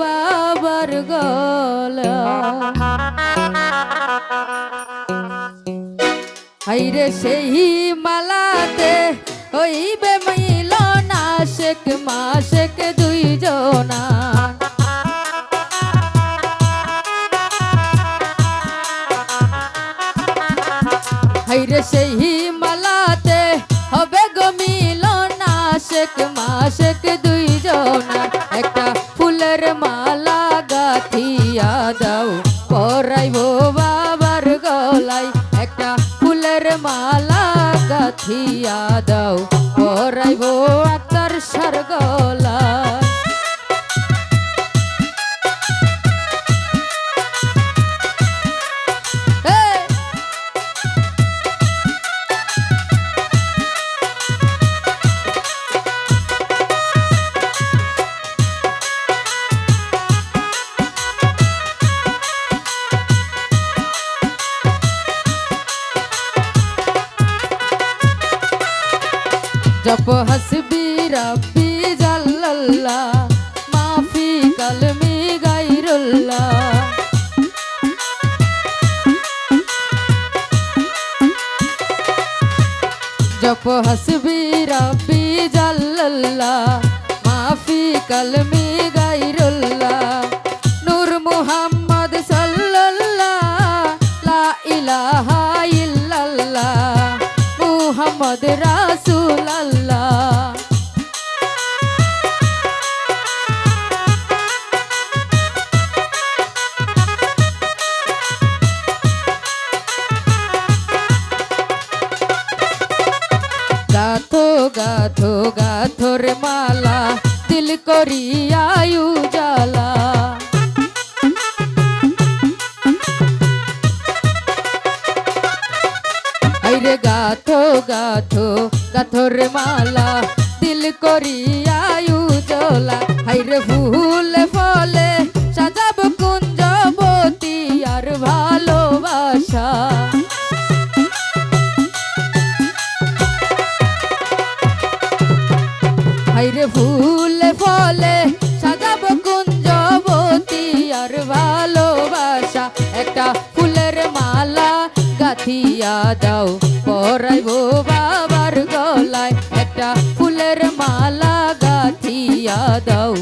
বাবার গলা। হাইরে সেই মালাতে হইবে মিলন আশেক মাসেক দুইজনা। হাইরে সেই মালাতে হবে গো মিলন আশেক মাসেক দুইজনা দাও। পরাইব বাবার গলায় একটা ফুলের মালা গাথিয়া দাও। পরাইব আত্মার সার জপ হসবি রব্বি জাল্লাল্লাহ মাফি কলমি গাইরুল্লাহ জপ হসবি রব্বি জাল্লাল্লাহ মাফি কলমি গাইরুল্লাহ নূর মুহাম্মদ সাল্লাল্লাহ লা ইলাহা ইল্লাল্লাহ মুহাম্মদ রাসূলুল্লাহ গাথো গাথো গাথোর মালা দিল করিয়ায়ু জালা আইরে গাথো গাথো গাথোর মালা দিল করিয়ায়ু জলা হাইরে ফুল ফলে ফুলে ফলে সাজাব কুঞ্জবতী আর ভালোবাসা। একটা ফুলের মালা গাথিয়া দাও, পরাইব বাবার গলায়। একটা ফুলের মালা গাথিয়া দাও